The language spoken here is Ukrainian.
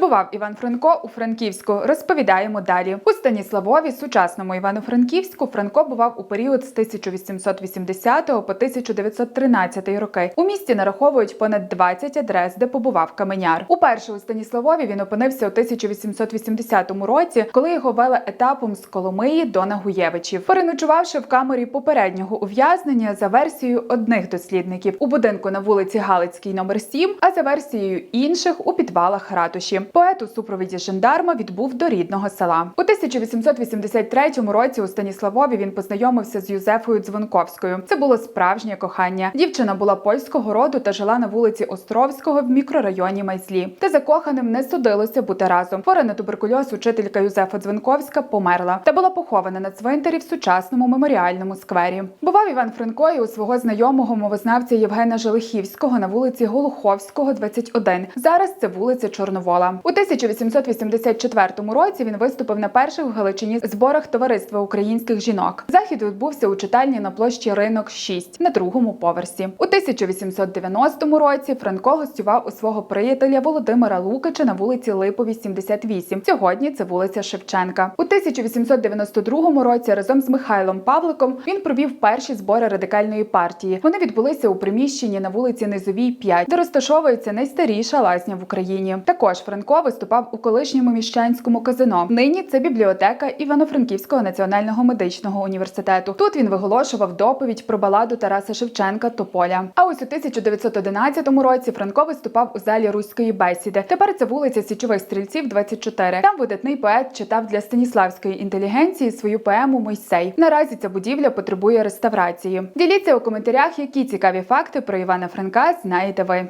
Бував Іван Франко у Франківську? Розповідаємо далі. У Станіславові, сучасному Івано-Франківську, Франко бував у період з 1880 по 1913 роки. У місті нараховують понад 20 адрес, де побував каменяр. Уперше у Станіславові він опинився у 1880 році, коли його вели етапом з Коломиї до Нагуєвичів, переночувавши в камері попереднього ув'язнення за версією одних дослідників у будинку на вулиці Галицькій, номер 7, а за версією інших у підвалах ратуші. Поет у супровіді жандарма відбув до рідного села. У 1883 році у Станіславові він познайомився з Юзефою Дзвонковською. Це було справжнє кохання. Дівчина була польського роду та жила на вулиці Островського в мікрорайоні Майзлі. Та закоханим не судилося бути разом. Хвора на туберкульоз учителька Юзефа Дзвонковська померла та була похована на цвинтарі в сучасному меморіальному сквері. Бував Іван Франко і у свого знайомого мовознавця Євгена Желихівського на вулиці Голуховського, 21. Зараз це вулиця Чорновола. У 1884 році він виступив на перших в Галичині зборах товариства українських жінок. Захід відбувся у читальні на площі Ринок 6 на другому поверсі. У 1890 році Франко гостював у свого приятеля Володимира Лукича на вулиці Липовій, 78. Сьогодні це вулиця Шевченка. У 1892 році разом з Михайлом Павликом він провів перші збори радикальної партії. Вони відбулися у приміщенні на вулиці Низовій 5, де розташовується найстаріша лазня в Україні. Також Франко виступав у колишньому міщанському казино. Нині це бібліотека Івано-Франківського національного медичного університету. Тут він виголошував доповідь про баладу Тараса Шевченка Тополя. А ось у 1911 році Франко виступав у залі руської бесіди. Тепер це вулиця Січових стрільців, 24. Там видатний поет читав для станіславської інтелігенції свою поему Мойсей. Наразі ця будівля потребує реставрації. Діліться у коментарях, які цікаві факти про Івана Франка знаєте ви.